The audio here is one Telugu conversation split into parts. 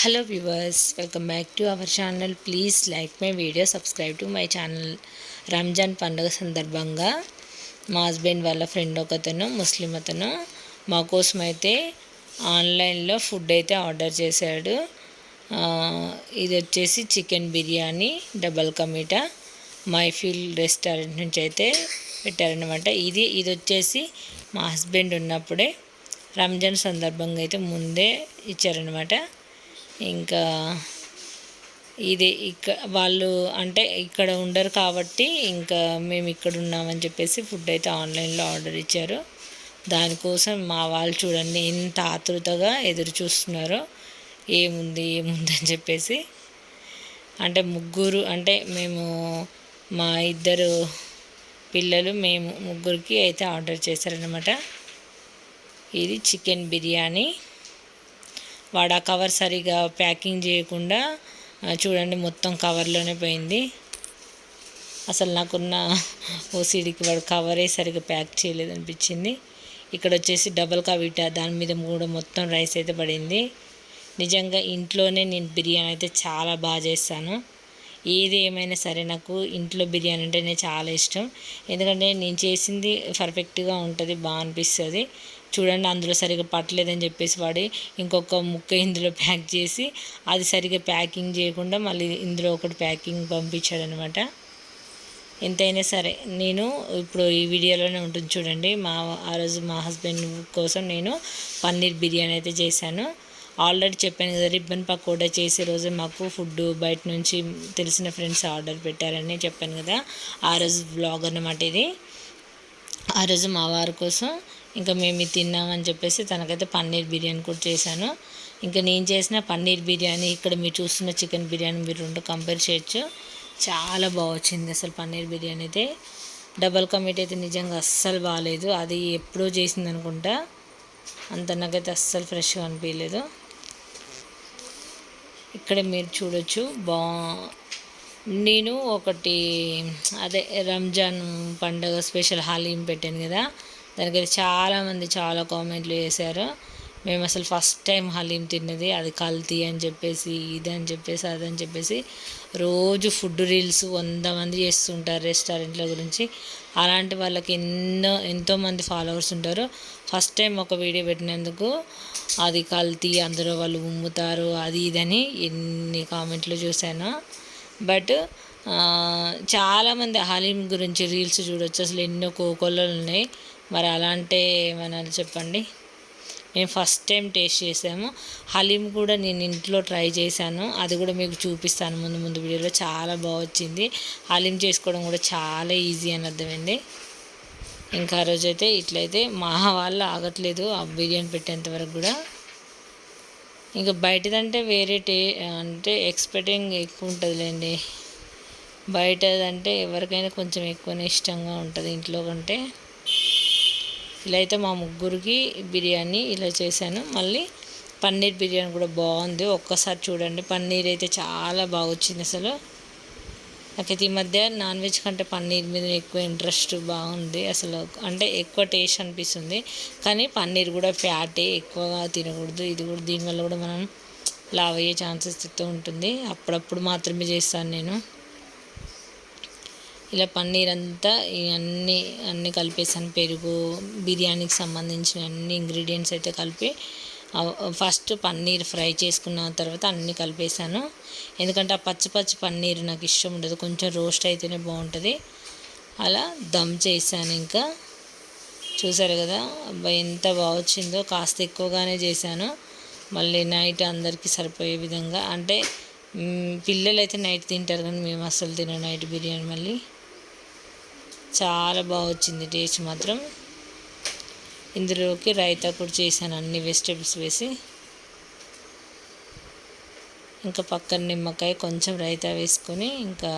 Hello viewers welcome back to our channel please like my video subscribe to my channel Ramzan పండుగ సందర్భంగా మా హస్బెండ్ వాళ్ళ ఫ్రెండ్ ఒకతను ముస్లిం అతను. మా కోసం అయితే ఆన్లైన్లో ఫుడ్ అయితే ఆర్డర్ చేశాడు. ఇది వచ్చేసి chicken biryani double కమీటా. Mehfil restaurant నుంచి అయితే పెట్టారనమాట ఇది ఇది వచ్చేసి మా హస్బెండ్ ఉన్నప్పుడే రంజాన్ సందర్భంగా అయితే ముందే ఇచ్చారనమాట ఇంకా ఇది ఇక్క వాళ్ళు అంటే ఇక్కడ ఉండరు కాబట్టి ఇంకా మేము ఇక్కడ ఉన్నామని చెప్పేసి ఫుడ్ అయితే ఆన్లైన్లో ఆర్డర్ ఇచ్చారు. దానికోసం మా వాళ్ళు చూడండి ఎంత ఆతృతగా ఎదురు చూస్తున్నారో. ఏముంది ఏముంది అని చెప్పేసి. అంటే ముగ్గురు అంటే మేము మా ఇద్దరు పిల్లలు మేము ముగ్గురికి అయితే ఆర్డర్ చేశారనమాట ఇది చికెన్ బిర్యానీ. వాడు ఆ కవర్ సరిగా ప్యాకింగ్ చేయకుండా చూడండి మొత్తం కవర్లోనే పోయింది. అసలు నాకున్న ఓసిడికి వాడు కవరే సరిగా ప్యాక్ చేయలేదు అనిపించింది ఇక్కడ వచ్చేసి డబల్ కవిటా దాని మీద కూడా మొత్తం రైస్ అయితే పడింది. నిజంగా ఇంట్లోనే నేను బిర్యానీ అయితే చాలా బాగా చేస్తాను. ఏది ఏమైనా సరే నాకు ఇంట్లో బిర్యానీ అంటేనే చాలా ఇష్టం. ఎందుకంటే నేను చేసింది పర్ఫెక్ట్గా ఉంటుంది బాగా అనిపిస్తుంది. చూడండి అందులో సరిగా పట్టలేదని చెప్పేసి వాడి ఇంకొక ముక్క ఇందులో ప్యాక్ చేసి అది సరిగా ప్యాకింగ్ చేయకుండా మళ్ళీ ఇందులో ఒకటి ప్యాకింగ్ పంపించాడనమాట. ఎంతైనా సరే నేను ఇప్పుడు ఈ వీడియోలోనే ఉంటుంది చూడండి. మా ఆ రోజు మా హస్బెండ్ కోసం నేను పన్నీర్ బిర్యానీ అయితే చేశాను. ఆల్రెడీ చెప్పాను కదా రిబ్బన్ పకోడా చేసే రోజు మాకు ఫుడ్ బయట నుంచి తెలిసిన ఫ్రెండ్స్ ఆర్డర్ పెట్టారని చెప్పాను కదా. ఆ రోజు బ్లాగ్ అన్నమాట ఇది. ఆ రోజు మా వారి కోసం ఇంకా మేము తిన్నామని చెప్పేసి తనకైతే పన్నీర్ బిర్యానీ కూడా చేశాను. ఇంకా నేను చేసిన పన్నీర్ బిర్యానీ ఇక్కడ మీరు చూస్తున్న చికెన్ బిర్యానీ మీరు రెండు కంపేర్ చేయొచ్చు. చాలా బాగా వచ్చింది అసలు పన్నీర్ బిర్యానీ అయితే. డబల్ కమిట్ అయితే నిజంగా అస్సలు బాగాలేదు అది ఎప్పుడో చేసింది అనుకుంటా. అంత నాకైతే అస్సలు ఫ్రెష్గా అనిపించలేదు. ఇక్కడ మీరు చూడొచ్చు. బా నేను ఒకటి అదే రంజాన్ పండగ స్పెషల్ హలీం పెట్టాను కదా. దగ్గర చాలామంది చాలా కామెంట్లు చేశారు. మేము అసలు ఫస్ట్ టైం హలీం తిన్నది. అది కల్తీ అని చెప్పేసి ఇది అని చెప్పేసి అదని చెప్పేసి రోజు ఫుడ్ రీల్స్ వంద మంది చేస్తుంటారు రెస్టారెంట్ల గురించి. అలాంటి వాళ్ళకి ఎన్నో ఎంతోమంది ఫాలోవర్స్ ఉంటారు. ఫస్ట్ టైం ఒక వీడియో పెట్టినందుకు అది కల్తీ అందులో వాళ్ళు ఉమ్ముతారు అది ఇదని ఎన్ని కామెంట్లు చూశాను. బట్ చాలామంది హలీం గురించి రీల్స్ చూడొచ్చు. అసలు ఎన్నో కోకొల్లలు ఉన్నాయి. మరి అలాంటి ఏమన్నా చెప్పండి? మేము ఫస్ట్ టైం టేస్ట్ చేసాము. హలీం కూడా నేను ఇంట్లో ట్రై చేశాను. అది కూడా మీకు చూపిస్తాను ముందు ముందు వీడియోలో. చాలా బాగా వచ్చింది. హలీం చేసుకోవడం కూడా చాలా ఈజీ అని అర్థమైంది. ఇంకా ఆ రోజైతే ఇట్లయితే మా వాళ్ళు ఆగట్లేదు ఆ బిర్యానీ పెట్టేంత వరకు కూడా. ఇంకా బయటదంటే వేరే టే అంటే ఎక్స్పెక్టింగ్ ఎక్కువ ఉంటుందిలేండి. బయట అంటే ఎవరికైనా కొంచెం ఎక్కువనే ఇష్టంగా ఉంటుంది ఇంట్లో కంటే. ఇలా అయితే మా ముగ్గురికి బిర్యానీ ఇలా చేశాను. మళ్ళీ పన్నీర్ బిర్యానీ కూడా బాగుంది. ఒక్కసారి చూడండి. పన్నీర్ అయితే చాలా బాగా వచ్చింది అసలు. నాకైతే ఈ మధ్య నాన్ వెజ్ కంటే పన్నీర్ మీద ఎక్కువ ఇంట్రెస్ట్ బాగుంది. అసలు అంటే ఎక్కువ టేస్ట్ అనిపిస్తుంది. కానీ పన్నీర్ కూడా ఫ్యాటే ఎక్కువగా తినకూడదు. ఇది కూడా దీనివల్ల కూడా మనం లావ్ అయ్యే ఛాన్సెస్ అయితే ఉంటుంది. అప్పుడప్పుడు మాత్రమే చేస్తాను నేను. ఇలా పన్నీర్ అంతా అన్నీ అన్నీ కలిపేసాను. పెరుగు బిర్యానీకి సంబంధించిన అన్ని ఇంగ్రీడియంట్స్ అయితే కలిపి ఫస్ట్ పన్నీర్ ఫ్రై చేసుకున్న తర్వాత అన్నీ కలిపేసాను. ఎందుకంటే ఆ పచ్చి పచ్చి పన్నీర్ నాకు ఇష్టం ఉండదు. కొంచెం రోస్ట్ అయితేనే బాగుంటుంది. అలా దమ్ చేశాను ఇంకా. చూసారు కదా ఎంత బాగా వచ్చిందో. కాస్త ఎక్కువగానే చేశాను. మళ్ళీ నైట్ అందరికీ సరిపోయే విధంగా. అంటే పిల్లలు అయితే నైట్ తింటారు కానీ మేము అసలు తిన నైట్ బిర్యానీ మళ్ళీ. చాలా బాగా వచ్చింది టేస్ట్ మాత్రం. ఇందులోకి రైతా కూడా చేశాను అన్ని వెజిటేబుల్స్ వేసి. ఇంకా పక్కన నిమ్మకాయ కొంచెం రైతా వేసుకొని ఇంకా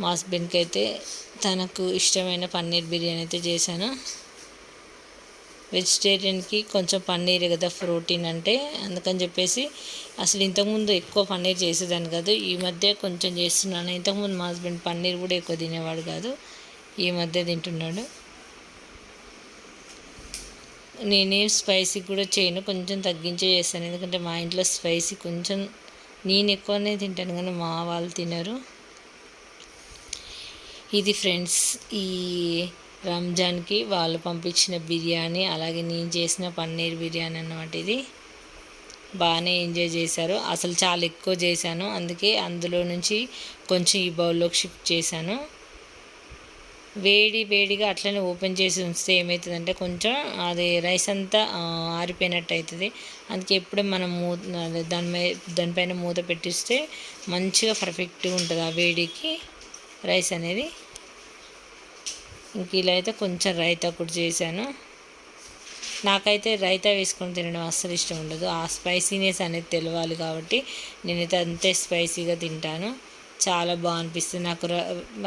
మా హస్బెండ్కి అయితే తనకు ఇష్టమైన పన్నీర్ బిర్యానీ అయితే చేశాను. వెజిటేరియన్కి కొంచెం పన్నీర్ కదా ప్రోటీన్ అంటే. అందుకని చెప్పేసి అసలు ఇంతకుముందు ఎక్కువ పన్నీర్ చేసేదాన్ని కాదు. ఈ మధ్య కొంచెం చేస్తున్నాను. ఇంతకుముందు మా హస్బెండ్ పన్నీర్ కూడా ఎక్కువ తినేవాడు కాదు. ఈ మధ్య తింటున్నాడు. నేనేం స్పైసీ కూడా చేయను. కొంచెం తగ్గించే చేస్తాను. ఎందుకంటే మా ఇంట్లో స్పైసీ కొంచెం నేను ఎక్కువనే తింటాను. కానీ మా వాళ్ళు తినరు. ఇది ఫ్రెండ్స్ ఈ రంజాన్కి వాళ్ళు పంపించిన బిర్యానీ అలాగే నేను చేసిన పన్నీర్ బిర్యానీ అన్నమాట ఇది. బాగానే ఎంజాయ్ చేశారు. అసలు చాలా ఎక్కువ చేశాను. అందుకే అందులో నుంచి కొంచెం ఈ బౌల్లోకి షిఫ్ట్ చేశాను. వేడి వేడిగా అట్లనే ఓపెన్ చేసి ఉంచితే ఏమవుతుందంటే కొంచెం అది రైస్ అంతా ఆరిపోయినట్టు అవుతుంది అందుకే ఎప్పుడే మనం మూత దాని మీద దానిపైన మూత పెట్టిస్తే మంచిగా పర్ఫెక్ట్గా ఉంటుంది ఆ వేడికి రైస్ అనేది. ఇంక ఇలా అయితే కొంచెం రైతా కూడా చేశాను. నాకైతే రైతా వేసుకొని తినడం అస్సలు ఇష్టం ఉండదు. ఆ స్పైసీనెస్ అనేది తెలవాలి కాబట్టి నేనైతే అంతే స్పైసీగా తింటాను. చాలా బాగా అనిపిస్తుంది. నాకు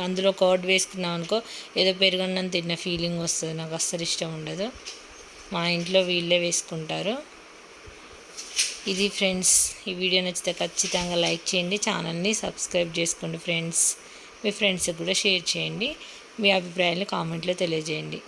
అందులో కర్డ్ వేసుకున్నాం అనుకో ఏదో పెరుగన్నం తిన్న ఫీలింగ్ వస్తుంది. నాకు అస్సలు ఇష్టం ఉండదు. మా ఇంట్లో వీళ్ళే వేసుకుంటారు. ఇది ఫ్రెండ్స్ ఈ వీడియో నచ్చితే ఖచ్చితంగా లైక్ చేయండి. ఛానల్ని సబ్స్క్రైబ్ చేసుకోండి ఫ్రెండ్స్. మీ ఫ్రెండ్స్కి కూడా షేర్ చేయండి. మీ అభిప్రాయాలు కామెంట్లో తెలియజేయండి.